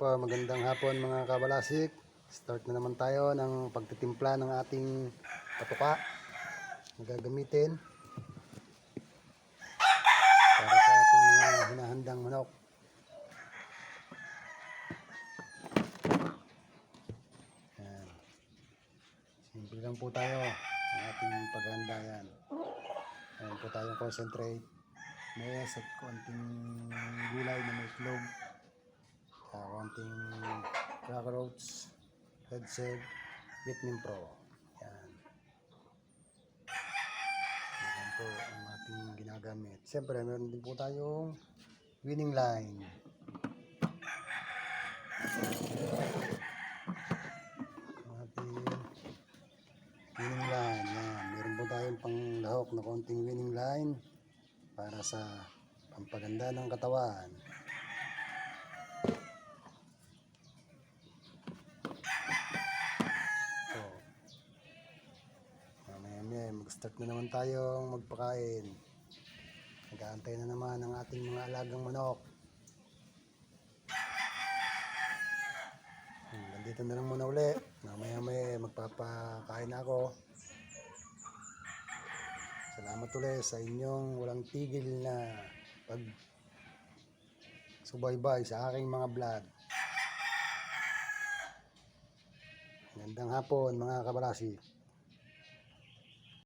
po, magandang hapon mga kabalasik. Start na naman tayo ng pagtitimpla ng ating patuka na gagamitin para sa ating mga hinahandang manok. Yan. Simple lang po tayo ang ating paghahanda yan. Ayan po tayong concentrate. Mayas at konting gulay na may itlog. Oats, red serve, vitamin pro. Yan. Yan po ang ating ginagamit. Siyempre, meron din po tayong winning line. Ating winning line. Yan. Meron po tayong panglahok na konting winning line para sa pampaganda ng katawan. Mag-start na naman tayong magpakain. Nag-aantay na naman ang ating mga alagang manok. Hmm, Nandito na lang muna uli. Mamaya maya magpapakain na ako. Salamat ulit sa inyong walang tigil na pag subaybay sa aking mga vlog. Magandang hapon mga kabarasi.